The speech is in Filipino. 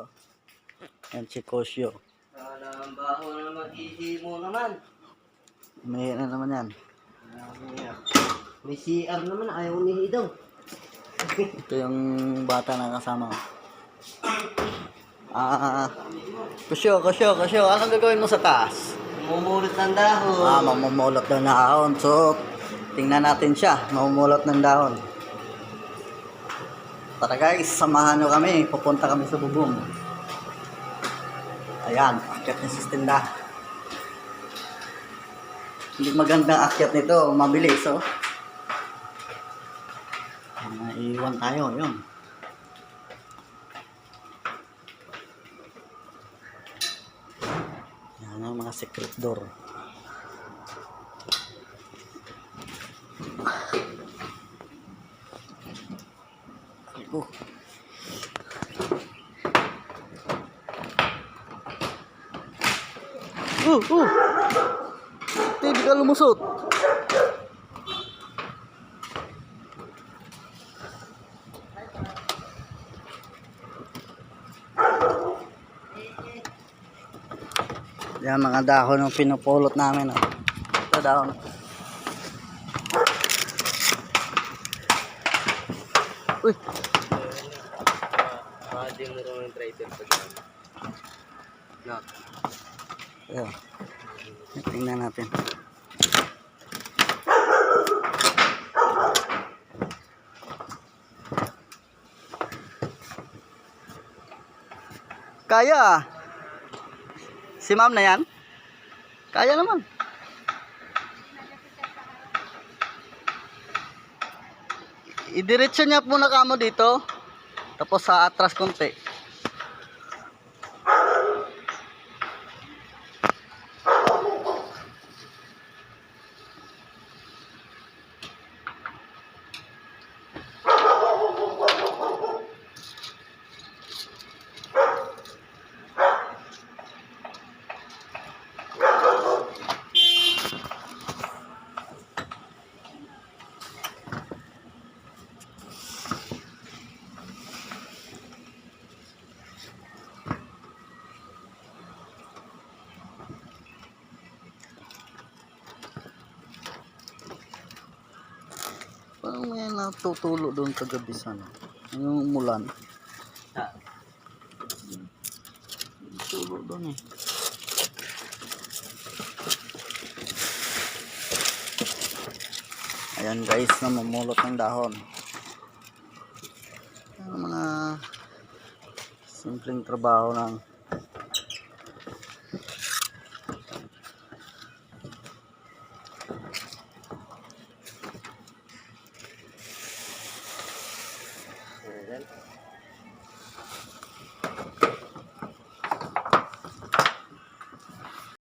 Oh. Yan si Kosyo. Alam baho na naman, ihi mo naman. May ano naman yan. May CR naman, ayaw ni daw. Ito yung bata na kasama ko. Ah, Kosyo, Kosyo, Kosyo. Anong gagawin mo sa taas? Mumulot ng dahon. Ah, mamumulot ng dahon. So, tingnan natin siya. Mamumulot ng dahon. Tara guys, samahan nyo kami. Pupunta kami sa bubong. Ayan, akyat niya sa tinda. Hindi magandang akyat nito. Mabilis, oh. Maiwan tayo, yun. Yan ang mga secret door. Ako. Uh, uh. Hindi ka lumusot. Yan mga dahon ng pinupulot namin. Oh. Ito dahon. Uy, Pwede mo rin yung trader pag Lock. Ayan. Tingnan natin. Kaya ah. Si ma'am na yan? Kaya naman. Idiretso niya muna kamo dito. Tapos sa atras konti. Parang may natutulo doon kagabi sa ano. Yung umulan. Tulo doon eh. Ayan guys, namumulot ng dahon. Ang mga simpleng trabaho ng